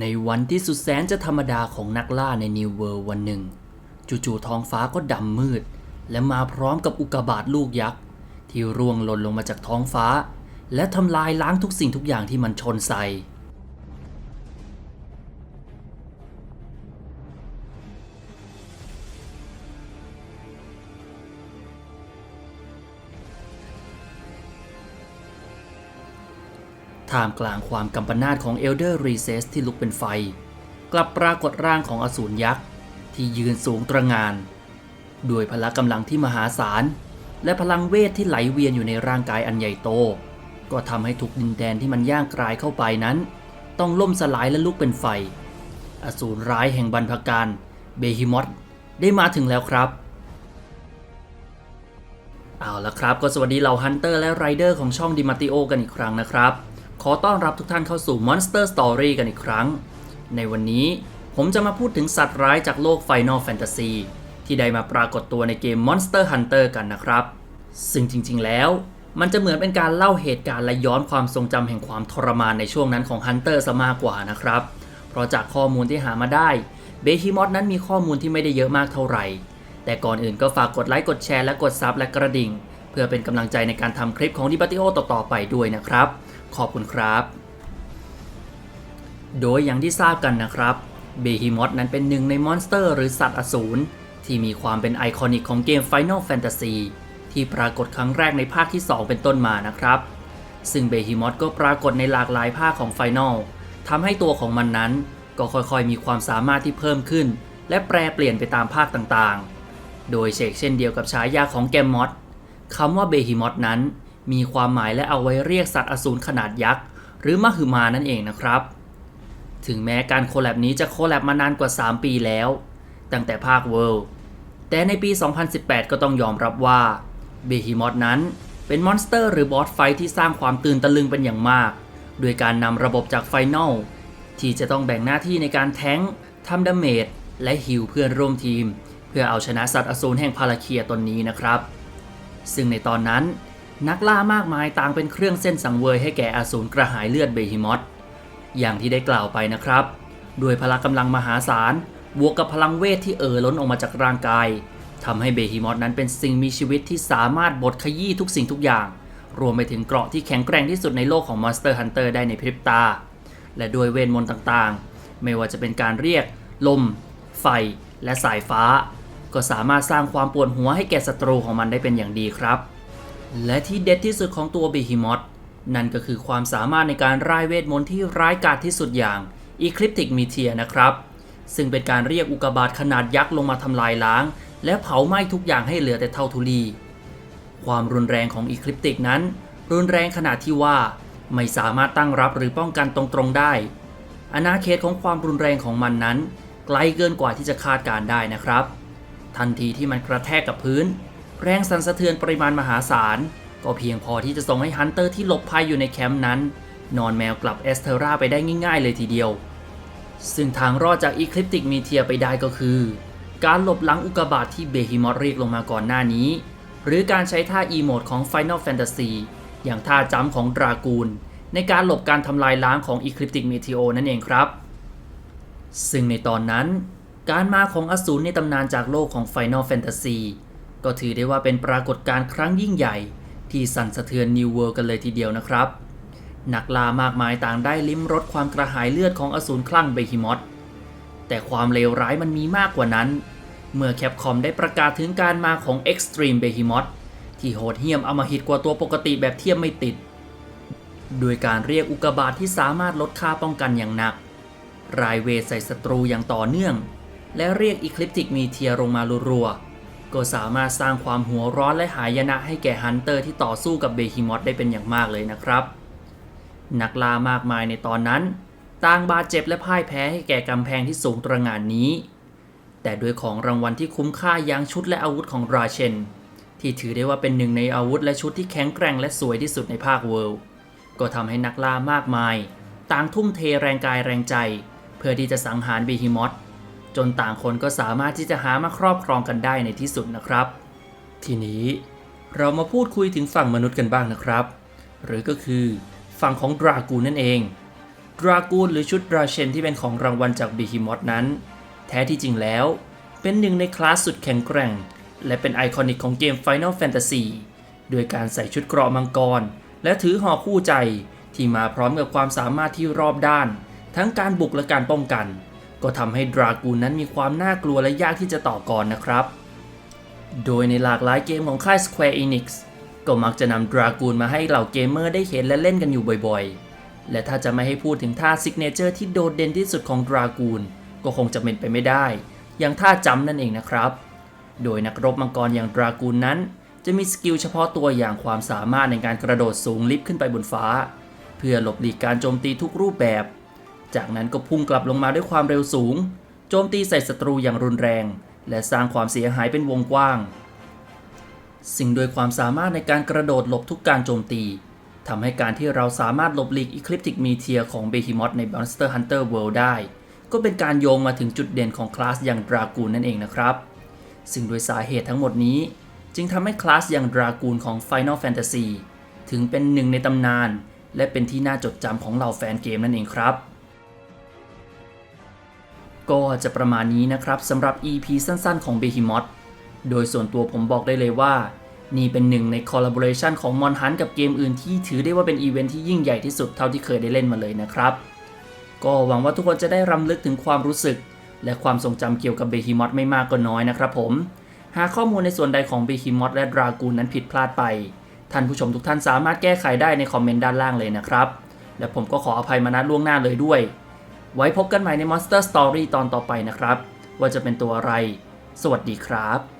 ในวันที่สุดแสนจะธรรมดาของนักล่าในนิวเวิร์วันหนึ่ง จู่ๆท้องฟ้าก็ดำมืด และมาพร้อมกับอุกกาบาตลูกยักษ์ ที่ร่วงหล่นลงมาจากท้องฟ้า และทำลายล้างทุกสิ่งทุกอย่างที่มันชนใส่ ท่ามกลางความกำปนาตของเอลเดอร์รีเซสที่ลุกเป็นไฟ กลับปรากฏร่างของอสูรยักษ์ที่ยืนสูงตระงาน ด้วยพละกำลังที่มหาศาล และพลังเวทที่ไหลเวียนอยู่ในร่างกายอันใหญ่โต ก็ทำให้ทุกดินแดนที่มันย่างกรายเข้าไปนั้น ต้องล่มสลายและลุกเป็นไฟ อสูรร้ายแห่งบรรพการเบฮิมอตได้มาถึงแล้วครับเอาละครับ ก็สวัสดีเหล่าฮันเตอร์และไรเดอร์ของช่องดิมาติโอกันอีกครั้งนะครับ ขอต้อนรับทุกท่านเข้าสู่ Monster Story กันอีกครั้ง ในวันนี้ผมจะมาพูดถึงสัตว์ร้ายจากโลก Final Fantasy ที่ได้มาปรากฏตัวในเกม Monster Hunter กันนะครับ ซึ่งจริงๆ แล้ว มันจะเหมือนเป็นการเล่าเหตุการณ์และย้อนความทรงจำแห่งความทรมานในช่วงนั้นของ Hunter ซะมากกว่านะครับ เพราะจากข้อมูลที่หามาได้เบฮิมอ t นั้นมีข้อมูลที่ไม่ได้เยอะมากเท่าไหร่ แต่ก่อนอื่นก็ฝากกดไลค์กดแชร์และกดซับและกระดิ่ง เพื่อเป็นกำลังใจในการทำคลิปของดิบัติโอต่อๆไปด้วยนะครับ ขอบคุณครับ โดยอย่างที่ทราบกันนะครับเบฮิมอ t นั้นเป็นหนึ่งในมอนสเตอร์ หรือสัตว์อสูรที่มีความเป็นไอคอนิกของเกม Final Fantasy ที่ปรากฏครั้งแรกในภาคที่ 2 เป็นต้นมานะครับ ซึ่งเบฮิมอ t ก็ปรากฏในหลากหลายภาคของ Final ทำให้ตัวของมันนั้น ก็ค่อยๆ มีความสามารถที่เพิ่มขึ้น และแปรเปลี่ยนไปตามภาคต่างๆ โดยเชกเช่นเดียวกับฉายาของแกมมอตคำว่าเบฮิมอ t นั้น มีความหมายและเอาไว้เรียกสัตว์อสูรขนาดยักษ์หรือมหึมานั่นเองนะครับ ถึงแม้การโคแลบนี้จะโคแลบมานานกว่า 3 ปีแล้ว ตั้งแต่ภาคเวิลด์แต่ในปี 2018 ก็ต้องยอมรับว่าเบฮิมอ t นั้นเป็นมอนสเตอร์หรือบอสไฟที่สร้างความตื่นตะลึงเป็นอย่างมาก โดยการนำระบบจากไฟนอลที่จะต้องแบ่งหน้าที่ในการแทงทำดาเมจและฮิวเพื่อนร่วมทีม เพื่อเอาชนะสัตว์อสูรแห่งพาราเคียตนนี้นะครับ ซึ่งในตอนนั้น นักล่ามากมายต่างเป็นเครื่องเส้นสังเวยให้แก่อสูรกระหายเลือดเบฮิมอตอย่างที่ได้กล่าวไปนะครับ ด้วยพละกำลังมหาศาลบวกกับพลังเวทที่เอ่อล้นออกมาจากร่างกายทำให้เบฮิมอตนั้นเป็นสิ่งมีชีวิตที่สามารถบดขยี้ทุกสิ่งทุกอย่าง รวมไปถึงเกราะที่แข็งแกร่งที่สุดในโลกของ Monster Hunter ได้ในพริบตา และด้วยเวทมนต์ต่างๆ ไม่ว่าจะเป็นการเรียก ลม ไฟ และสายฟ้า ก็สามารถสร้างความปวดหัวให้แก่ศัตรูของมันได้เป็นอย่างดีครับ และที่เด็ดที่สุดของตัวเบฮิมอตนั่นก็คือความสามารถในการร่ายเวทมนต์ที่ร้ายกาจที่สุดอย่าง Ecliptic Meteor นะครับ ซึ่งเป็นการเรียกอุกบาตขนาดยักษ์ลงมาทำลายล้าง และเผาไหม้ทุกอย่างให้เหลือแต่เท่าทุลี ความรุนแรงของ Ecliptic นั้น รุนแรงขนาดที่ว่า ไม่สามารถตั้งรับหรือป้องกันตรงๆได้อาณาเขตของความรุนแรงของมันนั้น ไกลเกินกว่าที่จะคาดการได้นะครับ ทันทีที่มันกระแทกกับพื้น แรงสั่นสะเทือนปริมาณมหาศาล ก็เพียงพอที่จะส่งให้ฮันเตอร์ที่หลบภัยอยู่ในแคมป์นั้น นอนแมวกลับเอสเทราไปได้ง่ายๆ เลยทีเดียว ซึ่งทางรอดจากอีคลิปติกมีเทียไปได้ก็คือ การหลบหลังอุกกาบาตที่เบฮิมอตเรียกลงมาก่อนหน้านี้ หรือการใช้ท่าอีโมดของ Final Fantasy อย่างท่าจัมป์ของดรากูล ในการหลบการทำลายล้างของ Ecliptic Meteor นั่นเองครับ ซึ่งในตอนนั้น การมาของอสูรในตำนานจากโลกของ Final Fantasy ก็ถือได้ว่าเป็นปรากฏการณ์ครั้งยิ่งใหญ่ ที่สั่นสะเทือน New World กันเลยทีเดียวนะครับ นักล่ามากมายต่างได้ลิ้มรสความกระหายเลือดของอสูรคลั่งเบฮิมอตแต่ความเลวร้ายมันมีมากกว่านั้น เมื่อแคปคอมได้ประกาศถึงการมาของ Extreme Behemoth ที่โหดเหี้ยมอมหิตกว่าตัวปกติแบบเทียมไม่ติด โดยการเรียกอุกบาตที่สามารถลดค่าป้องกันอย่างหนัก รายเวทใส่ศัตรูอย่างต่อเนื่อง และเรียกอีคลิปติกมีเทียลงมารัวๆ ก็สามารถสร้างความหัวร้อนและหายนะให้แก่ฮันเตอร์ที่ต่อสู้กับเบฮิมอตได้เป็นอย่างมากเลยนะครับ นักล่ามากมายในตอนนั้น ต่างบาดเจ็บและพ่ายแพ้ให้แก่กำแพงที่สูงตระหง่านนี้ แต่ด้วยของรางวัลที่คุ้มค่ายังชุดและอาวุธของราเชน ที่ถือได้ว่าเป็นหนึ่งในอาวุธและชุดที่แข็งแกร่งและสวยที่สุดในภาคเวิลด์ก็ทำให้นักล่ามากมาย ต่างทุ่มเทแรงกายแรงใจ เพื่อที่จะสังหารเบฮิมอต จนต่างคนก็สามารถที่จะหามาครอบครองกันได้ในที่สุดนะครับ ทีนี้เรามาพูดคุยถึงฝั่งมนุษย์กันบ้างนะครับ หรือก็คือฝั่งของดรากูนนั่นเองดรากูนหรือชุดราเชนที่เป็นของรางวัลจากบีฮิมอ h นั้น แท้ที่จริงแล้ว เป็นหนึ่งในคลาสสุดแข็งแกร่ง และเป็นไอคอนิกของเกม Final Fantasy โดยการใส่ชุดเกราะมังกร และถือหอกคู่ใจที่มาพร้อมกับความสามารถที่รอบด้าน ทั้งการบุกและการป้องกัน ก็ทำให้ดรากูนนั้นมีความน่ากลัวและยากที่จะต่อกรนะครับ โดยในหลากหลายเกมของค่าย Square Enix ก็มักจะนำดรากูนมาให้เหล่าเกมเมอร์ได้เห็นและเล่นกันอยู่บ่อยๆ และถ้าจะไม่ให้พูดถึงท่าซิกเนเจอร์ที่โดดเด่นที่สุดของดรากูนก็คงจะเป็นไปไม่ได้ อย่างท่าจำนั่นเองนะครับ โดยนักรบมังกรอย่างดรากูนนั้น จะมีสกิลเฉพาะตัวอย่างความสามารถในการกระโดดสูงลิฟต์ขึ้นไปบนฟ้า เพื่อหลบหลีกการโจมตีทุกรูปแบบ จากนั้นก็พุ่งกลับลงมาด้วยความเร็วสูง โจมตีใส่ศัตรูอย่างรุนแรง และสร้างความเสียหายเป็นวงกว้าง สิ่งโดยความสามารถในการกระโดดหลบทุกการโจมตีทำให้การที่เราสามารถหลบหลีก Ecliptic Meteor ของ Behemoth ใน Monster Hunter World ได้ ก็เป็นการโยงมาถึงจุดเด่นของคลาสอย่างดรากูนนั่นเองนะครับ ซึ่งโดยสาเหตุทั้งหมดนี้ จึงทำให้คลาสอย่างดรากูนของ Final Fantasy ถึงเป็นหนึ่งในตำนาน และเป็นที่น่าจดจำของเหล่าแฟนเกมนั่นเองครับ ก็จะประมาณนี้นะครับสำหรับ EP สั้นๆ ของ Behemoth โดยส่วนตัวผมบอกได้เลยว่า นี่เป็นหนึ่งในคอลลาบอร์เรชันของมอนฮันกับเกมอื่นที่ถือได้ว่าเป็นอีเวนท์ที่ยิ่งใหญ่ที่สุดเท่าที่เคยได้เล่นมาเลยนะครับ ก็หวังว่าทุกคนจะได้รำลึกถึงความรู้สึก และความทรงจำเกี่ยวกับ Behemoth ไม่มากก็น้อยนะครับผม หากข้อมูลในส่วนใดของ Behemoth และ Dragoon นั้นผิดพลาดไป ท่านผู้ชมทุกท่านสามารถแก้ไขได้ในคอมเมนต์ด้านล่างเลยนะครับ และผมก็ขออภัยมาณล่วงหน้าเลยด้วย ไว้พบกันใหม่ใน Monster Story ตอนต่อไปนะครับ ว่าจะเป็นตัวอะไร สวัสดีครับ